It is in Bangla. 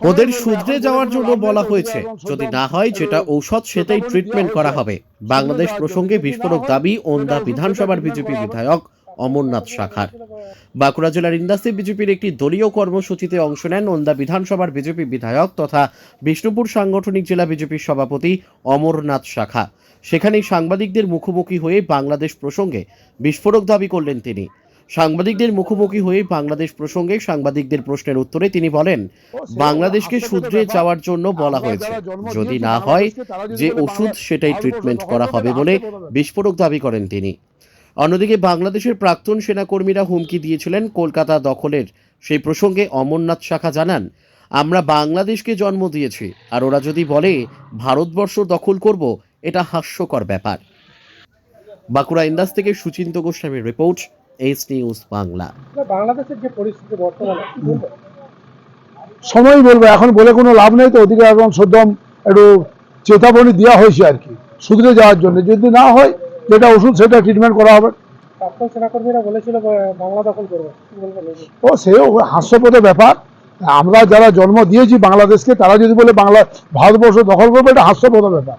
ওদের শুধরে যাওয়ার জন্য বলা হয়েছে। যদি না হয় যেটা ঔষধ সেটাই ট্রিটমেন্ট করা হবে। বাংলাদেশ প্রসঙ্গে বিস্ফোরক দাবি ওন্দা বিধানসভার বিজেপি বিধায়ক অমরনাথ শাখার। বাঁকুড়া জেলার ইন্দাসে বিজেপির একটি দলীয় কর্মসূচিতে অংশ নেন ওন্দা বিধানসভার বিজেপি বিধায়ক তথা বিষ্ণুপুর সাংগঠনিক জেলা বিজেপির সভাপতি অমরনাথ শাখা। সেখানেই সাংবাদিকদের মুখোমুখি হয়ে বাংলাদেশ প্রসঙ্গে বিস্ফোরক দাবি করলেন তিনি। সাংবাদিকদের মুখোমুখি হয়ে বাংলাদেশ প্রসঙ্গে সাংবাদিকদের প্রশ্নের উত্তরে তিনি বলেন বাংলাদেশকে শুধরে যাওয়ার জন্য বলা হয়েছে। যদি না হয় যে ওষুধ সেটাই ট্রিটমেন্ট করা হবে বলে বিস্ফোরক দাবি করেন তিনি। অন্যদিকে বাংলাদেশের প্রাক্তন সেনাকর্মীরা হুমকি দিয়েছিলেন কলকাতা দখলের। সেই প্রসঙ্গে অমরনাথ শাখা জানান আমরা বাংলাদেশকে জন্ম দিয়েছি আর ওরা যদি বলে ভারতবর্ষ দখল করব এটা হাস্যকর ব্যাপার। বাঁকুড়া ইন্দাস থেকে সুচিন্ত গোস্বামীর রিপোর্ট এইচ নিউজ বাংলা। বাংলাদেশের যে পরিস্থিতি বর্তমানে সময় বলব? এখন বলে কোনো লাভ নেই তো ওদিকে এখন সদ্যম একটু চেতাবনী দেওয়া হয়েছে আর কি শুধরে যাওয়ার জন্য। যদি না হয় যেটা ওষুধ সেটা ট্রিটমেন্ট করা হবে। বলেছিল বাংলা দখল করবে? ও সে হাস্যপদ ব্যাপার। আমরা যারা জন্ম দিয়েছি বাংলাদেশকে তারা যদি বলে বাংলা ভারতবর্ষ দখল করবে এটা হাস্যপদ ব্যাপার।